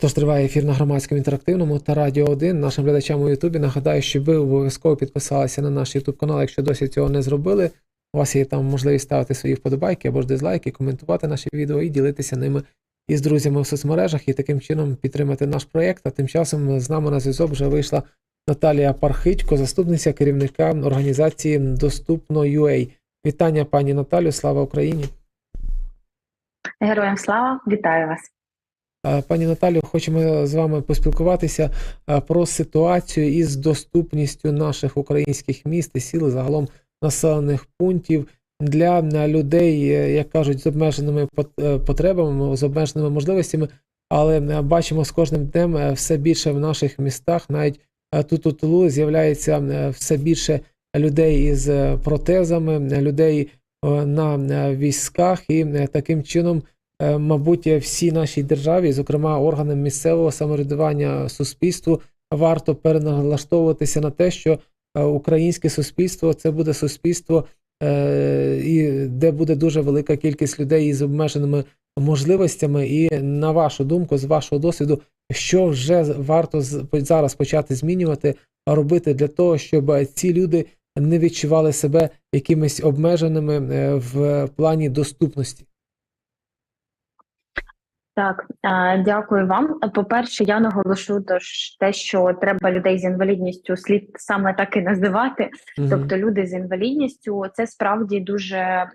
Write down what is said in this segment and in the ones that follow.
Отож триває ефір на громадському інтерактивному та Радіо 1. Нашим глядачам у Ютубі нагадаю, що ви обов'язково підписалися на наш Ютуб канал, якщо досі цього не зробили. У вас є там можливість ставити свої вподобайки або ж дизлайки, коментувати наші відео і ділитися ними із друзями в соцмережах і таким чином підтримати наш проєкт. А тим часом з нами на зв'язок вже вийшла Наталія Пархитько, заступниця керівника організації Доступно.ua. Вітання, пані Наталю, слава Україні! Героям слава, вітаю вас. Пані Наталю, хочемо з вами поспілкуватися е, про ситуацію із доступністю наших українських міст і сіл, загалом населених пунктів для е, людей, е, як кажуть, з обмеженими пот- потребами, з обмеженими можливостями. Але бачимо з кожним днем все більше в наших містах, навіть тут у тилу з'являється все більше людей із протезами, людей на військах, і таким чином мабуть, всій нашій державі, зокрема органам місцевого самоврядування суспільству, варто переналаштовуватися на те, що е, українське суспільство це буде суспільство, е, і де буде дуже велика кількість людей із обмеженими можливостями. І на вашу думку, з вашого досвіду, що вже варто зараз почати змінювати, робити для того, щоб ці люди не відчували себе якимись обмеженими е, в плані доступності. Так, дякую вам. По-перше, я наголошу те, що треба людей з інвалідністю слід саме так і називати. Тобто, люди з інвалідністю це справді дуже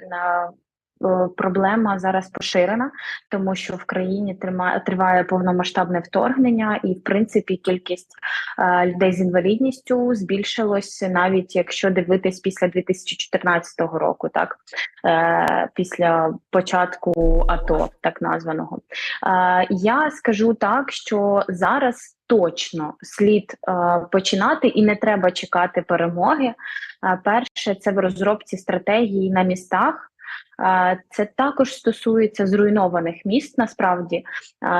проблема зараз поширена, тому що в країні триває повномасштабне вторгнення, і в принципі кількість е, людей з інвалідністю збільшилось навіть якщо дивитись після 2014 року, так е, після початку АТО, так названого. Е, я скажу так, що зараз точно слід е, починати і не треба чекати перемоги. Е, перше, це в розробці стратегії на містах. Це також стосується зруйнованих міст. Насправді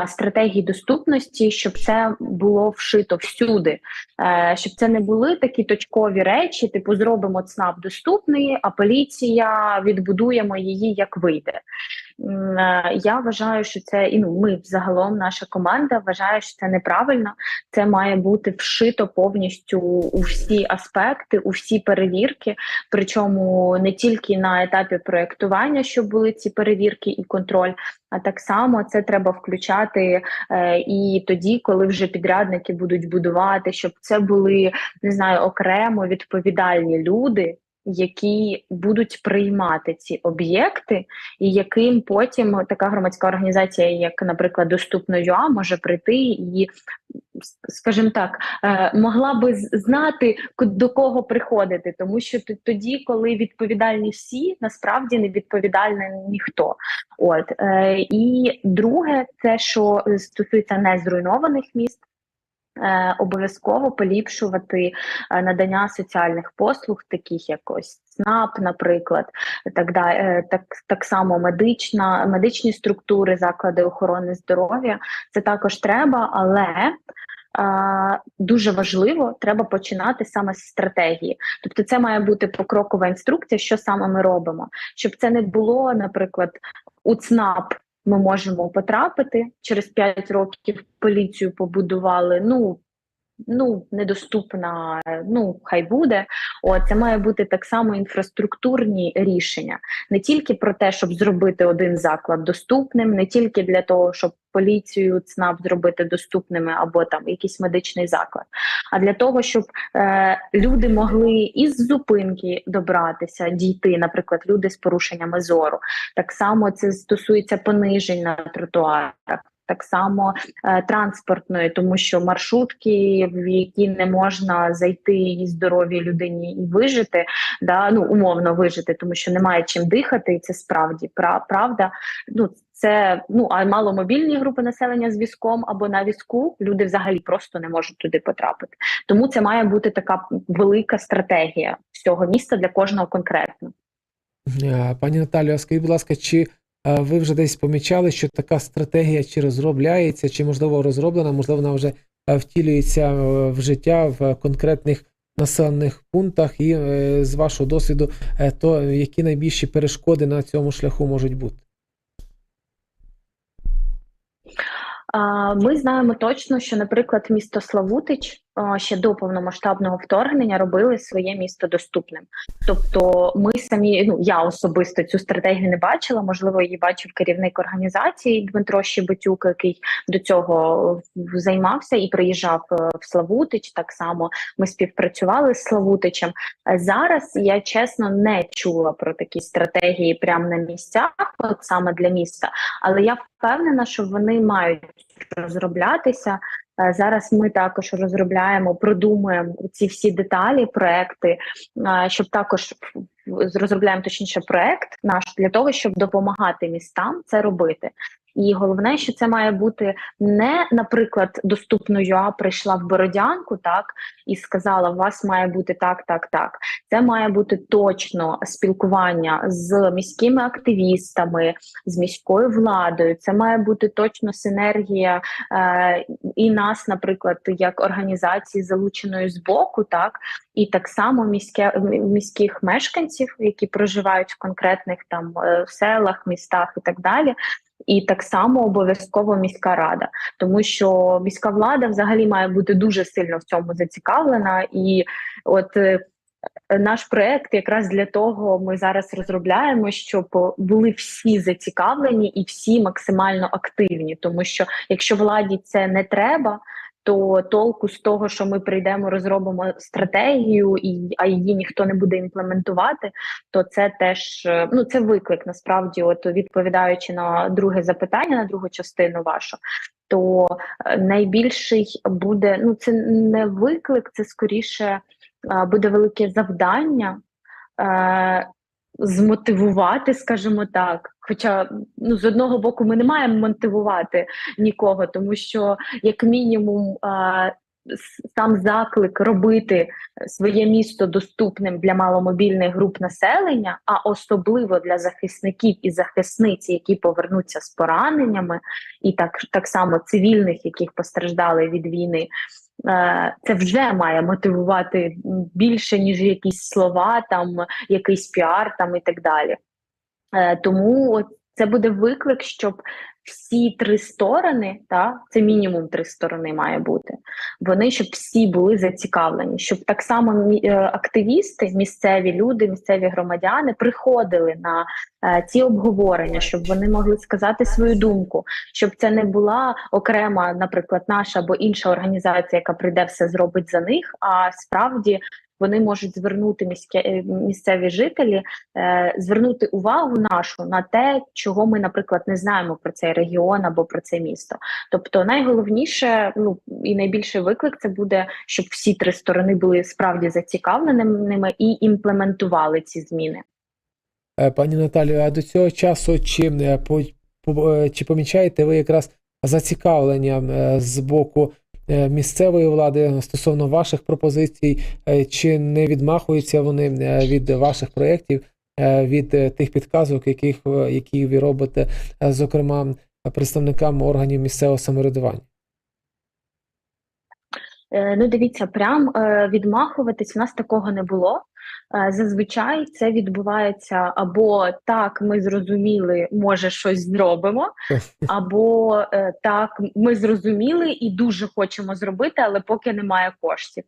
стратегії доступності, щоб це було вшито всюди, Е, щоб це не були такі точкові речі, типу зробимо ЦНАП доступний, а поліція відбудуємо її як вийде. Е, Я вважаю, що це і ну ми загалом, наша команда вважає, що це неправильно. Це має бути вшито повністю у всі аспекти, у всі перевірки. Причому не тільки на етапі проєктування, щоб були ці перевірки і контроль, а так само це треба включати е, і тоді, коли вже підрядники будуть будувати, щоб це були не знаю окремо відповідальні люди. Які будуть приймати ці об'єкти, і яким потім така громадська організація, як, наприклад, доступно ЮА, може прийти і, скажімо так, е, могла би знати, до кого приходити, тому що тоді, коли відповідальні всі, насправді не відповідальний ніхто. От е, і друге, це що стосується незруйнованих міст. Е, обов'язково поліпшувати е, надання соціальних послуг, таких як ось ЦНАП, наприклад, так е, так, так само медична, медичні структури, заклади охорони здоров'я. Це також треба, але дуже важливо, треба починати саме з стратегії. Тобто, це має бути покрокова інструкція, що саме ми робимо, щоб це не було, наприклад, у ЦНАП ми можемо потрапити через 5 років поліцію побудували. Ну ну недоступна, ну хай буде. О, це має бути так само інфраструктурні рішення, не тільки про те, щоб зробити один заклад доступним, не тільки для того, щоб поліцію ЦНАП зробити доступними або там якийсь медичний заклад, а для того, щоб е, люди могли із зупинки добратися, дійти, наприклад, люди з порушеннями зору. Так само це стосується понижень на тротуарах. Так само е, транспортної, тому що маршрутки, в які не можна зайти і здоровій людині і вижити, да ну умовно вижити, тому що немає чим дихати, і це справді пра- правда. Ну це ну а маломобільні групи населення з візком або на візку люди взагалі просто не можуть туди потрапити. Тому це має бути така велика стратегія всього міста для кожного конкретно. Е, Пані Наталію, скажіть, будь ласка, чи ви вже десь помічали, що така стратегія чи розробляється, чи можливо розроблена, можливо, вона вже е, втілюється е, в життя в конкретних населених пунктах, і е, з вашого досвіду, то які найбільші перешкоди на цьому шляху можуть бути? Ми знаємо точно, що, наприклад, місто Славутич ще до повномасштабного вторгнення робили своє місто доступним. Тобто, ми самі, ну я особисто цю стратегію не бачила. Можливо, її бачив керівник організації Дмитро Щебетюк, який до цього займався і приїжджав е, в Славутич. Так само ми співпрацювали з Славутичем. Е, Зараз я чесно не чула про такі стратегії прямо на місцях, от саме для міста. Але я впевнена, що вони мають розроблятися. Е, Зараз ми також розробляємо, продумуємо ці всі деталі, проекти, е, щоб також розробляємо точніше проект наш для того, щоб допомагати містам це робити. І головне, що це має бути не, наприклад, доступно ЮА прийшла в Бородянку, так і сказала: у вас має бути так, так, так. Це має бути точно спілкування з міськими активістами, з міською владою. Це має бути точно синергія е, і нас, наприклад, як організації залученої з боку, так і так само міське міських мешканців, які проживають в конкретних там е, селах, містах і так далі. І так само обов'язково міська рада, тому що міська влада взагалі має бути дуже сильно в цьому зацікавлена, і от е, наш проект якраз для того ми зараз розробляємо, щоб були всі зацікавлені і всі максимально активні. Тому що якщо владі це не треба, то толку з того, що ми прийдемо, розробимо стратегію, і а її ніхто не буде імплементувати, то це теж е, ну це виклик. Насправді, от відповідаючи на друге запитання, на другу частину вашу. То е, найбільший буде ну це не виклик, це скоріше е, буде велике завдання е, змотивувати, скажімо так. Хоча ну з одного боку ми не маємо мотивувати нікого, тому що як мінімум с- сам заклик робити своє місто доступним для маломобільних груп населення, а особливо для захисників і захисниць, які повернуться з пораненнями, і так, так само цивільних, яких постраждали від війни. Це вже має мотивувати більше, ніж якісь слова, там якийсь піар там і так далі. Е, Тому це буде виклик, щоб всі три сторони, та це мінімум три сторони має бути. Вони щоб всі були зацікавлені, щоб так само е, активісти, місцеві люди, місцеві громадяни приходили на е, ці обговорення, щоб вони могли сказати свою думку, щоб це не була окрема, наприклад, наша або інша організація, яка прийде все зробить за них. А справді вони можуть звернути міське е, місцеві жителі, е, звернути увагу нашу на те, чого ми, наприклад, не знаємо про цей регіон або про це місто. Тобто, найголовніше, ну і найбільший виклик це буде, щоб всі три сторони були справді зацікавленими і імплементували ці зміни. Е, Пані Наталію, а до цього часу чи, е, чи помічаєте ви якраз зацікавлення з боку місцевої влади стосовно ваших пропозицій, е, чи не відмахуються вони е, від ваших проєктів, е, від е, тих підказок, яких, які ви робите, е, зокрема представникам органів місцевого самоврядування? Е, Ну, дивіться, прям е, відмахуватись в нас такого не було. Е, Зазвичай це відбувається або так, ми зрозуміли, може щось зробимо, або е, так, ми зрозуміли і дуже хочемо зробити, але поки немає коштів.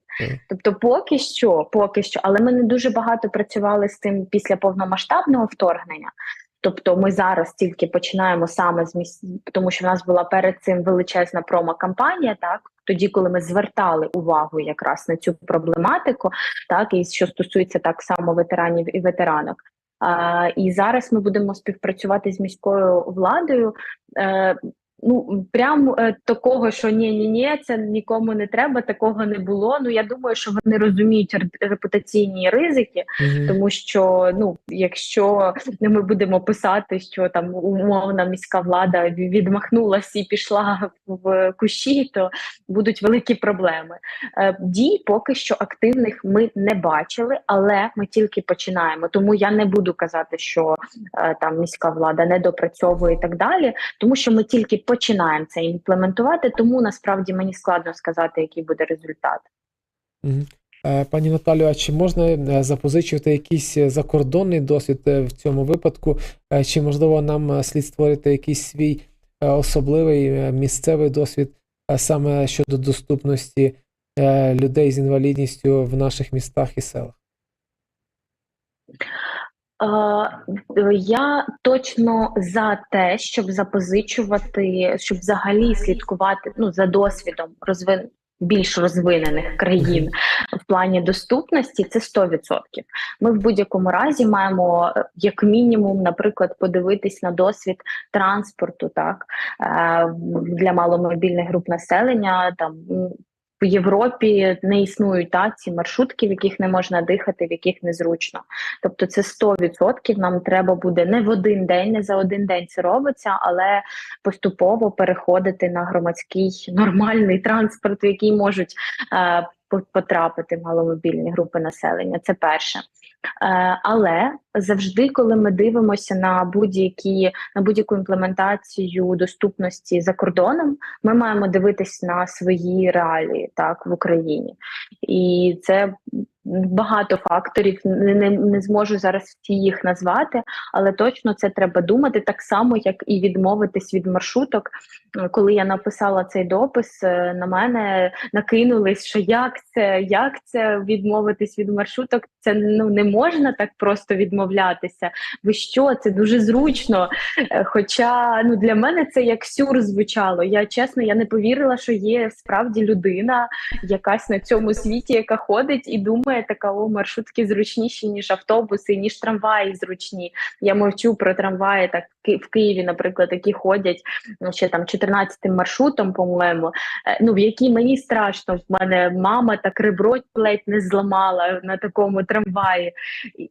Тобто, поки що, поки що, але ми не дуже багато працювали з тим після повномасштабного вторгнення. Тобто ми зараз тільки починаємо саме з міс... тому що в нас була перед цим величезна промо-кампанія, так тоді, коли ми звертали увагу якраз на цю проблематику, так і що стосується так само ветеранів і ветеранок. А, і зараз ми будемо співпрацювати з міською владою. Е, Ну, прям е, такого, що ні, ні, ні, це нікому не треба, такого не було. Ну я думаю, що вони розуміють ре- репутаційні ризики, Мгм. тому що ну, якщо ми будемо писати, що там умовна міська влада відмахнулася і пішла в кущі, то будуть великі проблеми. Е, Дій поки що активних ми не бачили, але ми тільки починаємо. Тому я не буду казати, що е, там міська влада не допрацьовує і так далі, тому що ми тільки починаємо це імплементувати. Тому насправді мені складно сказати, який буде результат. Пані Наталю, а чи можна е, запозичувати якийсь е, закордонний досвід е, в цьому випадку? Чи можливо нам слід створити якийсь свій особливий місцевий досвід саме щодо доступності людей з інвалідністю в наших містах і селах? Е, Я точно за те, щоб запозичувати, щоб взагалі слідкувати ну, за досвідом розвин... більш розвинених країн в плані доступності, це 100%. Ми в будь-якому разі маємо е, як мінімум, наприклад, подивитись на досвід транспорту, так е, для маломобільних груп населення там. В Європі не існують та, ці маршрутки, в яких не можна дихати, в яких незручно. Тобто це 100% нам треба буде не в один день, не за один день це робиться, але поступово переходити на громадський нормальний транспорт, в який можуть е, по- потрапити маломобільні групи населення. Це перше. Е, але завжди, коли ми дивимося на будь-які на будь-яку імплементацію доступності за кордоном, ми маємо дивитись на свої реалії так в Україні, і це багато факторів. Не, не, не зможу зараз всі їх назвати, але точно це треба думати так само, як і відмовитись від маршруток. Коли я написала цей допис, е, на мене накинулись, що як це, як це відмовитись від маршруток? Це ну не можна так просто відмовлятися. Ви що? Це дуже зручно. Е, Хоча ну для мене це як сюр звучало. Я чесно, я не повірила, що є справді людина, якась на цьому світі, яка ходить і думає, така о, маршрутки зручніші, ніж автобуси, ніж трамваї зручні. Я мовчу про трамваї, так в Києві, наприклад, які ходять ну, ще там 14 маршрутом, по-моєму. Е, Ну в якій мені страшно. В мене мама так ребро ледь не зламала на такому трамваї.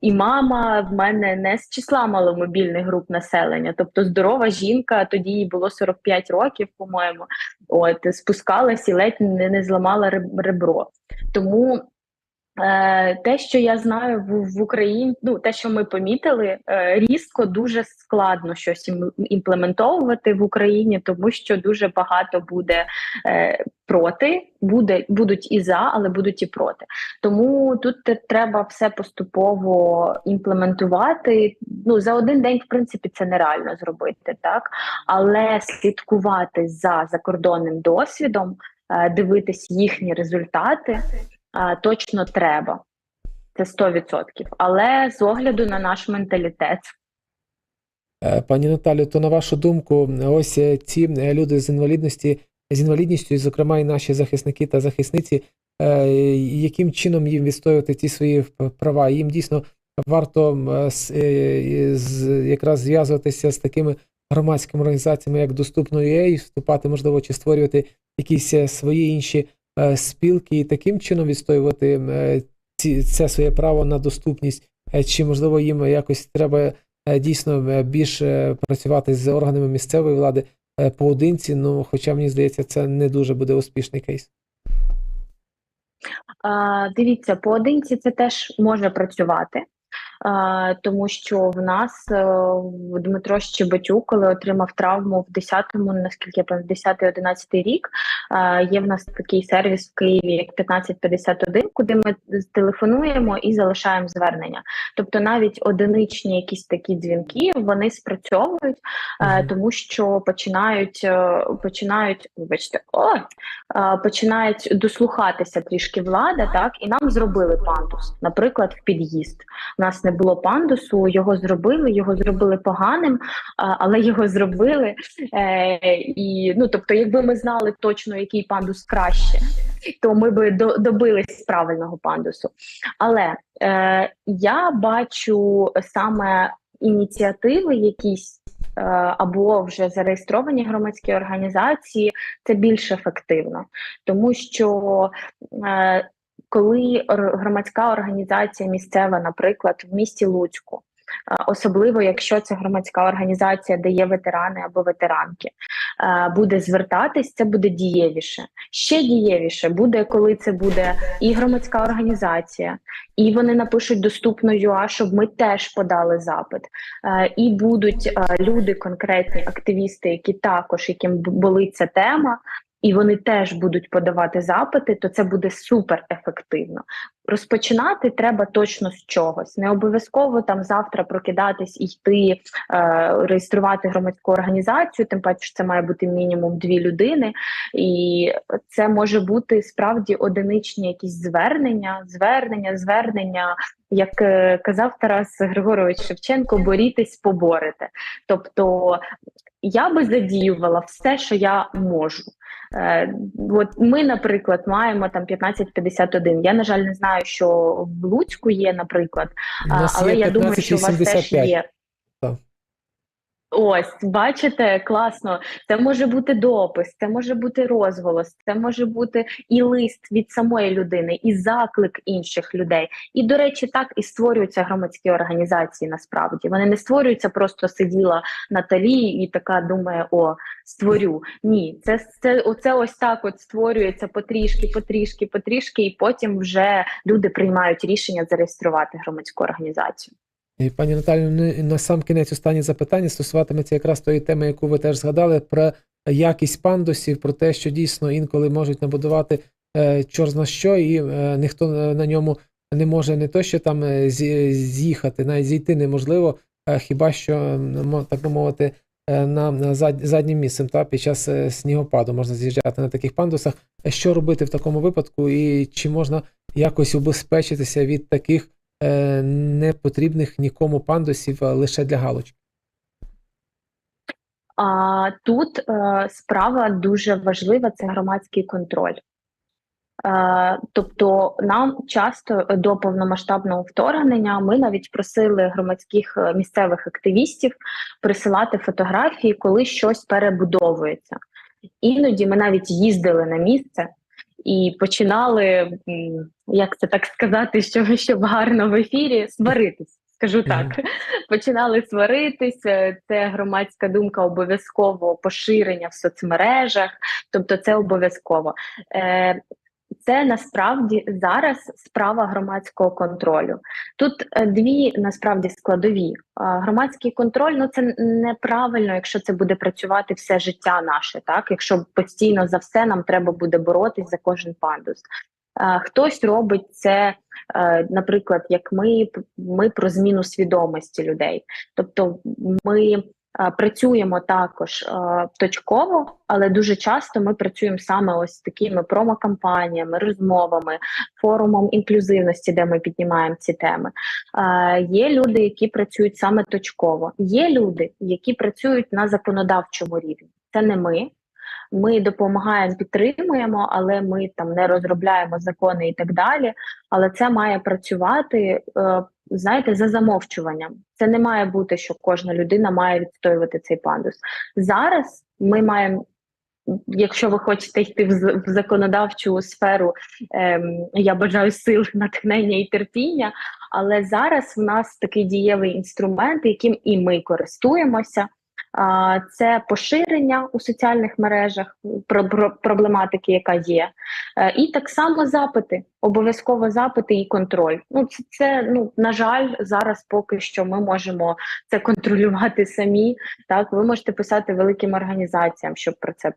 І- мама в мене не з числа маломобільних груп населення, тобто здорова жінка, тоді їй було 45 років, по-моєму. От спускалась і ледь не, не зламала ребро. Тому те, що я знаю в, Україні, ну те, що ми помітили, е, різко дуже складно щось імплементовувати в Україні, тому що дуже багато буде е, проти, буде будуть і за, але будуть і проти. Тому тут треба все поступово імплементувати. Ну за один день, в принципі, це нереально зробити, так але слідкувати за закордонним досвідом, е, дивитись їхні результати точно треба. Це 100%. Але з огляду на наш менталітет. Е, Пані Наталю, то на вашу думку, ось е, ці е, люди з інвалідності, з інвалідністю, зокрема, і наші захисники та захисниці, яким чином їм відстоювати ці свої права? Їм дійсно варто якраз зв'язуватися з такими громадськими організаціями, як Доступно.ua, вступати, можливо, чи створювати якісь свої інші спілки і таким чином відстоювати е, ці, це своє право на доступність, Е, чи можливо їм якось треба е, дійсно е, більше працювати з органами місцевої влади е, поодинці. Ну, хоча мені здається, це не дуже буде успішний кейс. Дивіться, поодинці це теж може працювати. Тому що в нас е, Дмитро Щебетюк, коли отримав травму в 10-му, наскільки я пам'ятаю, 10-11 рік, е, є в нас такий сервіс в Києві, як 1551, куди ми телефонуємо і залишаємо звернення. Тобто навіть одиничні якісь такі дзвінки вони спрацьовують, е, тому що починають починають, вибачте, о, починають дослухатися трішки влада, так і нам зробили пандус, наприклад, в під'їзд. У нас не було пандусу, його зробили, його зробили поганим, але його зробили. Е, і ну, тобто, якби ми знали точно, який пандус краще, то ми би до, добились правильного пандусу. Але е, я бачу саме ініціативи якісь. е, Або вже зареєстровані громадські організації, це більш ефективно, тому що е, коли громадська організація місцева, наприклад, в місті Луцьку, особливо якщо це громадська організація, де є ветерани або ветеранки, буде звертатись, це буде дієвіше. Ще дієвіше буде, коли це буде і громадська організація, і вони напишуть доступно ЮА, щоб ми теж подали запит. І будуть люди, конкретні активісти, які також яким болить ця тема, і вони теж будуть подавати запити, то це буде супер ефективно. Розпочинати треба точно з чогось. Не обов'язково там завтра прокидатись і йти е, реєструвати громадську організацію, тим паче що це має бути мінімум дві людини, і це може бути справді одиничні якісь звернення, звернення, звернення. Як е, казав Тарас Григорович Шевченко, борітесь, поборете. Тобто я би задіювала все, що я можу. Е, от ми, наприклад, маємо там 1551. Я, на жаль, не знаю, що в Луцьку є, наприклад, але є я думаю, що у вас теж є. Так. Ось, бачите, класно. Це може бути допис, це може бути розголос, це може бути і лист від самої людини, і заклик інших людей. І, до речі, так і створюються громадські організації. Насправді вони не створюються, просто сиділа Наталі і така думає: о, створю. Ні, це, це оце ось так от створюється потрішки, потрішки, потрішки, і потім вже люди приймають рішення зареєструвати громадську організацію. І пані Наталю, ну, на сам кінець останнє запитання стосуватиметься якраз тої теми, яку ви теж згадали, про якість пандусів, про те, що дійсно інколи можуть набудувати е, чорт що, і е, ніхто на ньому не може не то, що там е, з'їхати, навіть зійти неможливо, хіба що, так би мовити, на, на зад, заднім місцем та під час снігопаду можна з'їжджати на таких пандусах. Що робити в такому випадку, і чи можна якось убезпечитися від таких непотрібних нікому пандусів лише для галочки. А тут е, справа дуже важлива це громадський контроль. Е, тобто, нам часто до повномасштабного вторгнення ми навіть просили громадських е, місцевих активістів присилати фотографії, коли щось перебудовується. Іноді ми навіть їздили на місце і починали, як це так сказати, щоб, щоб гарно в ефірі, сваритись. Скажу так, починали сваритись. е, Це громадська думка обов'язково поширення в соцмережах, тобто це обов'язково. Е, Це насправді зараз справа громадського контролю. Тут е, дві насправді складові. Громадський контроль ну це неправильно, якщо це буде працювати все життя наше, так якщо постійно за все нам треба буде боротись за кожен пандус. Хтось робить це, е, наприклад, як ми, ми про зміну свідомості людей. Тобто ми е, працюємо також точково, але дуже часто ми працюємо саме ось такими промокампаніями, розмовами, форумом інклюзивності, де ми піднімаємо ці теми. Є люди, які працюють саме точково. Є люди, які працюють на законодавчому рівні. Це не ми. Ми допомагаємо, підтримуємо, але ми там не розробляємо закони і так далі. Але це має працювати, е, знаєте, за замовчуванням. Це не має бути, що кожна людина має відстоювати цей пандус. Зараз ми маємо. Якщо ви хочете йти в, законодавчу сферу, ем, я бажаю сил, натхнення і терпіння. Але зараз в нас такий дієвий інструмент, яким і ми користуємося. Це поширення у соціальних мережах про, про проблематики, яка є, Е, і так само запити, обов'язково запити і контроль. Ну це, це ну на жаль, зараз поки що ми можемо це контролювати самі. Так, ви можете писати великим організаціям, щоб про це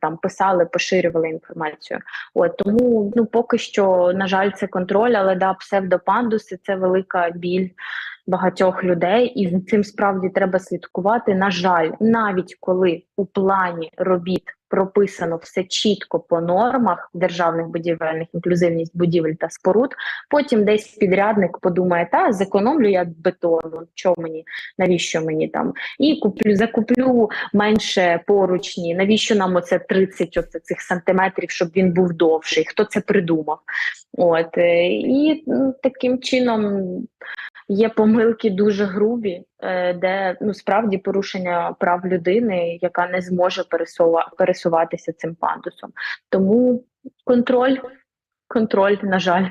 там писали, поширювали інформацію. От тому ну поки що, на жаль, це контроль, але да, псевдопандуси це велика біль багатьох людей, і за цим справді треба слідкувати. На жаль, навіть коли у плані робіт прописано все чітко по нормах державних будівельних, інклюзивність будівель та споруд. Потім десь підрядник подумає, та зекономлю я бетону, що мені, навіщо мені там, і куплю, закуплю менше поручні. Навіщо нам оце 30 оце цих сантиметрів, щоб він був довший? Хто це придумав? От е, і таким чином є помилки дуже грубі, е, де ну справді порушення прав людини, яка не зможе пересува- пересуватися цим пандусом. Тому контроль, контроль, на жаль.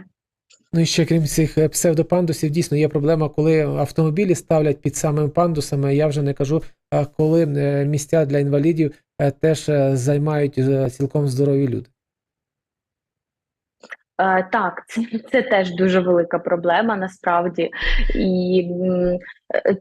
Ну і ще крім цих е, псевдопандусів, дійсно є проблема, коли автомобілі ставлять під самими пандусами. Я вже не кажу, коли е, місця для інвалідів теж займають цілком здорові люди. Е, так, це, це теж дуже велика проблема насправді. І е,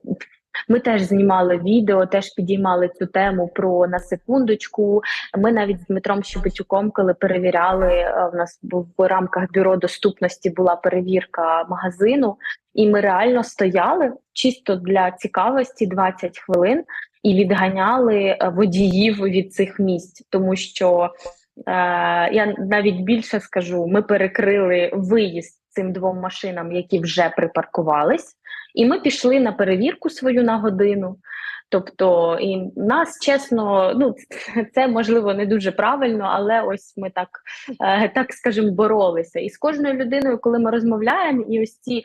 Ми теж знімали відео, теж підіймали цю тему про на секундочку. Ми навіть з Дмитром Щебетюком, коли перевіряли, е, в нас в рамках бюро доступності була перевірка магазину, і ми реально стояли чисто для цікавості 20 хвилин і відганяли е, водіїв від цих місць, тому що я навіть більше скажу: ми перекрили виїзд цим двом машинам, які вже припаркувались, і ми пішли на перевірку свою на годину. Тобто, і нас чесно, ну це можливо не дуже правильно, але ось ми так, е, так скажемо, боролися. І з кожною людиною, коли ми розмовляємо, і ось ці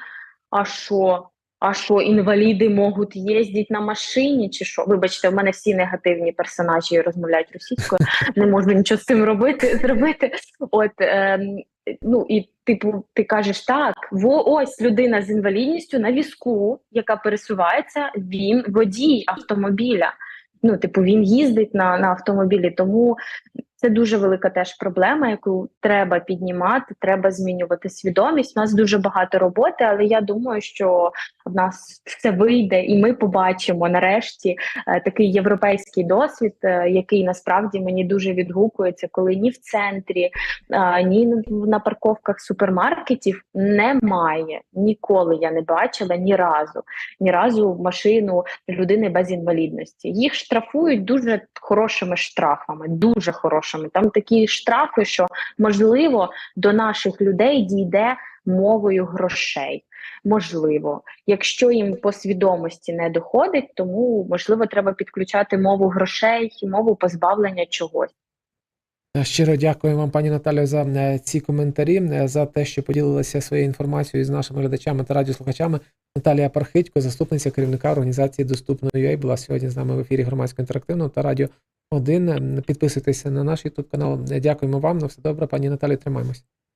а що? А що інваліди можуть їздити на машині, чи що? Вибачте, в мене всі негативні персонажі розмовляють російською, не можу нічого з цим робити. зробити. От ем, ну і типу, ти кажеш так: во ось людина з інвалідністю на візку, яка пересувається, він водій автомобіля. Ну, типу, він їздить на, на автомобілі, тому це дуже велика теж проблема, яку треба піднімати, треба змінювати свідомість. У нас дуже багато роботи, але я думаю, що в нас все вийде, і ми побачимо нарешті е, такий європейський досвід, е, який насправді мені дуже відгукується, коли ні в центрі, е, ні на парковках супермаркетів немає. Ніколи я не бачила ні разу, ні разу машину людини без інвалідності. Їх штрафують дуже хорошими штрафами, дуже хорошими. Там такі штрафи, що можливо до наших людей дійде мовою грошей. Можливо, якщо їм по свідомості не доходить, тому можливо треба підключати мову грошей, мову позбавлення чогось. Е, Щиро дякую вам, пані Наталю, за е, ці коментарі, е, за те, що поділилися своєю інформацією з нашими глядачами та радіослухачами. Наталія Пархитько, заступниця керівника організації Доступно.ua, була сьогодні з нами в ефірі громадського інтерактивного та радіо 1. Підписуйтеся на наш YouTube канал. Дякуємо вам. На все добре, пані Наталі, тримаємось.